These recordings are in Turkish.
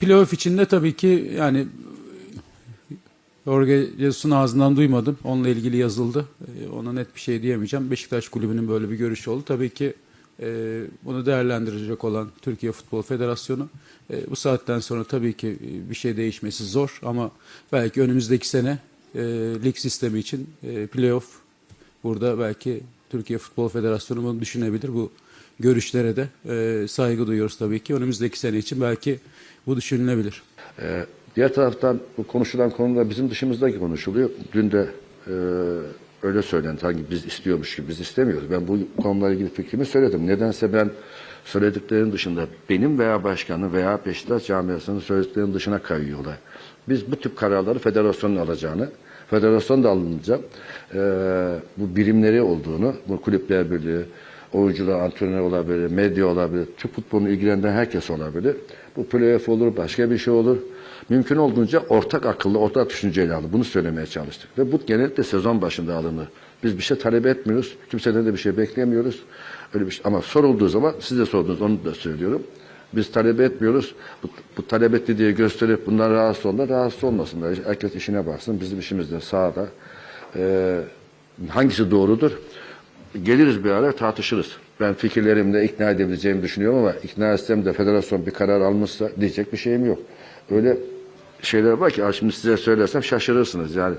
playoff içinde tabii ki yani Jorge Jesus'un ağzından duymadım. Onunla ilgili yazıldı. Ee, Ona net bir şey diyemeyeceğim. Beşiktaş Kulübü'nün böyle bir görüşü oldu. Tabii ki e, bunu değerlendirecek olan Türkiye Futbol Federasyonu e, bu saatten sonra tabii ki e, bir şey değişmesi zor ama belki önümüzdeki sene e, lig sistemi için e, playoff burada belki Türkiye Futbol Federasyonu bunu düşünebilir. Bu görüşlere de e, saygı duyuyoruz tabii ki. Önümüzdeki sene için belki bu düşünülebilir. Ee, diğer taraftan bu konuşulan konuda bizim dışımızda konuşuluyor. Dün de e, öyle söylendi. Hangi biz istiyormuş gibi biz istemiyoruz. Ben bu konularla ilgili fikrimi söyledim. Nedense ben söylediklerinin dışında benim veya başkanı veya Beşiktaş camiasının söylediklerinin dışına kayıyorlar. Biz bu tip kararları federasyonun alacağını, federasyon da alınca e, bu birimleri olduğunu, bu kulüpler birliği, oyuncular, antrenör olabilir, medya olabilir, Türk futbolunu ilgilendiren herkes olabilir. Bu playoff olur, başka bir şey olur. Mümkün olduğunca ortak akıllı, ortak düşünceyle alın. Bunu söylemeye çalıştık. Ve bu genellikle sezon başında alınır. Biz bir şey talep etmiyoruz. Kimseden de bir şey beklemiyoruz. Öyle bir şey. Ama sorulduğu zaman, siz de sordunuz, onu da söylüyorum. Biz talep etmiyoruz. Bu, bu talep etti diye gösterip bundan rahatsız olurlar, rahatsız olmasınlar. Herkes işine baksın. Bizim işimiz de sahada. Ee, hangisi doğrudur? Geliriz bir ara tartışırız. Ben fikirlerimle ikna edebileceğimi düşünüyorum ama ikna etsem de federasyon bir karar almışsa diyecek bir şeyim yok. Öyle şeyler var ki şimdi size söylersem şaşırırsınız yani.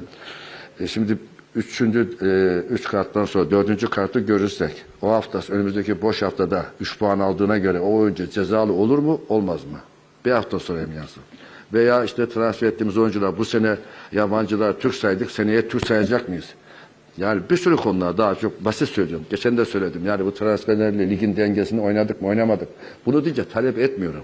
E şimdi üçüncü, e, üç karttan sonra dördüncü kartı görürsek o hafta önümüzdeki boş haftada üç puan aldığına göre o oyuncu cezalı olur mu olmaz mı? Bir hafta sonra yansın. Veya işte transfer ettiğimiz oyuncular bu sene yabancılar Türk saydık seneye Türk sayacak mıyız? Yani bir sürü konular daha çok basit söylüyorum. Geçen de söyledim. Yani bu transferlerle ligin dengesini oynadık mı oynamadık. Bunu deyince talep etmiyorum.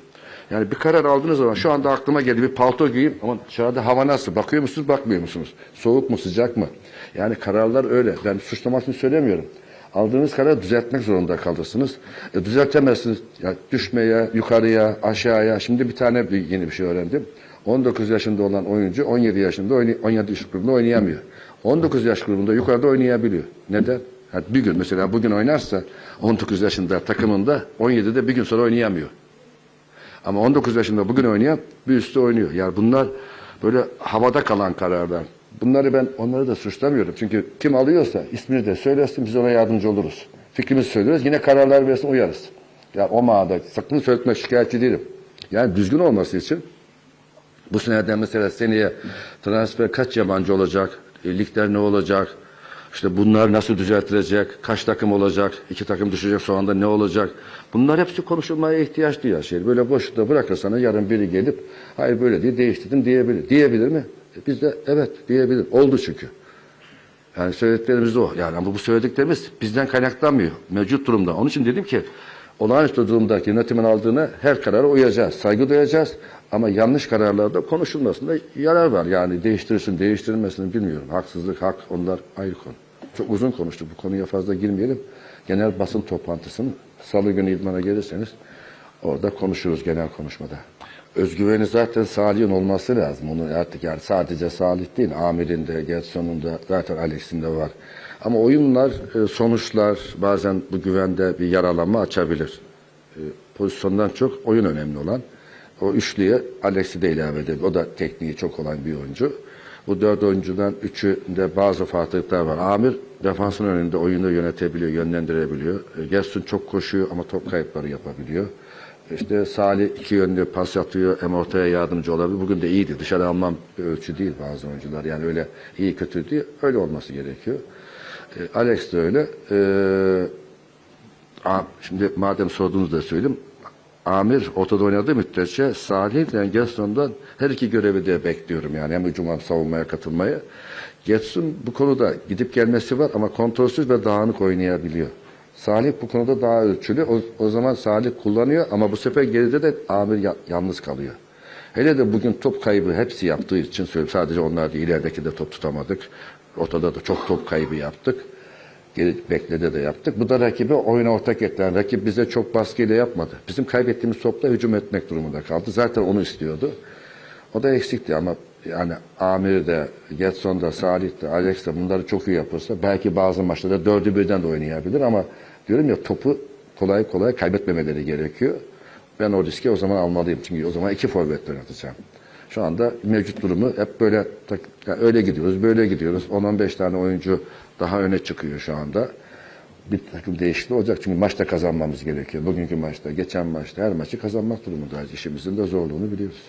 Yani bir karar aldığınız zaman şu anda aklıma geldi bir palto giyeyim ama dışarıda hava nasıl? Bakıyor musunuz bakmıyor musunuz? Soğuk mu sıcak mı? Yani kararlar öyle. Ben suçlamasını söylemiyorum. Aldığınız kararı düzeltmek zorunda kalırsınız. E, düzeltemezsiniz. Ya, düşmeye, yukarıya, aşağıya. Şimdi bir tane bir, yeni bir şey öğrendim. 19 yaşında olan oyuncu 17 yaşında oynay 17 yaş grubunda oynayamıyor. 19 yaş grubunda yukarıda oynayabiliyor. Neden? Ha, bir gün mesela bugün oynarsa 19 yaşında takımında 17'de bir gün sonra oynayamıyor. Ama 19 yaşında bugün oynayan bir üstü oynuyor. Yani bunlar böyle havada kalan kararlar. Bunları ben onları da suçlamıyorum. Çünkü kim alıyorsa ismini de söylesin biz ona yardımcı oluruz. Fikrimizi söylüyoruz. Yine kararlar versin uyarız. Ya o mağada sakın söyletme şikayetçi değilim. Yani düzgün olması için bu seneden mesela seneye transfer kaç yabancı olacak? Ligler ne olacak? İşte bunlar nasıl düzeltilecek? Kaç takım olacak? İki takım düşecek sonra ne olacak? Bunlar hepsi konuşulmaya ihtiyaç duyar şey. Böyle boşlukta bırakırsanız yarın biri gelip hayır böyle diye değiştirdim diyebilir. Diyebilir mi? E, Biz de evet diyebilir. Oldu çünkü. Yani söylediklerimiz o. Yani ama bu söylediklerimiz bizden kaynaklanmıyor. Mevcut durumda. Onun için dedim ki olağanüstü durumdaki yönetimin aldığına her karara uyacağız. Saygı duyacağız. Ama yanlış kararlarda konuşulmasında yarar var. Yani değiştirirsin, değiştirilmesini bilmiyorum. Haksızlık, hak onlar ayrı konu. Çok uzun konuştuk. Bu konuya fazla girmeyelim. Genel basın toplantısını salı günü idmana gelirseniz orada konuşuruz genel konuşmada. Özgüveni zaten Salih'in olması lazım. Onu artık yani sadece Salih değil, Amir'in de, Getson'un da, zaten Alex'in de var. Ama oyunlar, e, sonuçlar bazen bu güvende bir yaralanma açabilir. E, Pozisyondan çok oyun önemli olan. O üçlüye Alex'i de ilave edebilir. O da tekniği çok olan bir oyuncu. Bu dört oyuncudan üçünde bazı farklılıklar var. Amir defansın önünde oyunu yönetebiliyor, yönlendirebiliyor. E, Gerson çok koşuyor ama top kayıpları yapabiliyor. İşte Salih iki yönlü pas atıyor, hem ortaya yardımcı olabilir. Bugün de iyiydi. Dışarı almam bir ölçü değil bazı oyuncular. Yani öyle iyi kötü değil. Öyle olması gerekiyor. E, Alex de öyle. E, şimdi madem sorduğunuzu da söyleyeyim. Amir ortada oynadığı müddetçe Salih ile Getson'dan her iki görevi de bekliyorum yani hem hücum savunmaya katılmayı. Getson bu konuda gidip gelmesi var ama kontrolsüz ve dağınık oynayabiliyor. Salih bu konuda daha ölçülü. O, o zaman Salih kullanıyor ama bu sefer geride de Amir ya- yalnız kalıyor. Hele de bugün top kaybı hepsi yaptığı için söylüyorum. Sadece onlar değil. ilerideki de top tutamadık. Ortada da çok top kaybı yaptık. Geri beklede de yaptık. Bu da rakibi oyuna ortak etti. Yani rakip bize çok baskıyla yapmadı. Bizim kaybettiğimiz topla hücum etmek durumunda kaldı. Zaten onu istiyordu. O da eksikti ama yani Amir de, Getson da, Salih de, Alex de bunları çok iyi yapırsa belki bazı maçlarda dördü birden de oynayabilir ama diyorum ya topu kolay kolay kaybetmemeleri gerekiyor. ben o riski o zaman almalıyım. Çünkü o zaman iki forvet oynatacağım. Şu anda mevcut durumu hep böyle tak- ya öyle gidiyoruz, böyle gidiyoruz. 10-15 tane oyuncu daha öne çıkıyor şu anda. Bir takım değişikliği olacak çünkü maçta kazanmamız gerekiyor. Bugünkü maçta, geçen maçta her maçı kazanmak durumundayız. İşimizin de zorluğunu biliyoruz.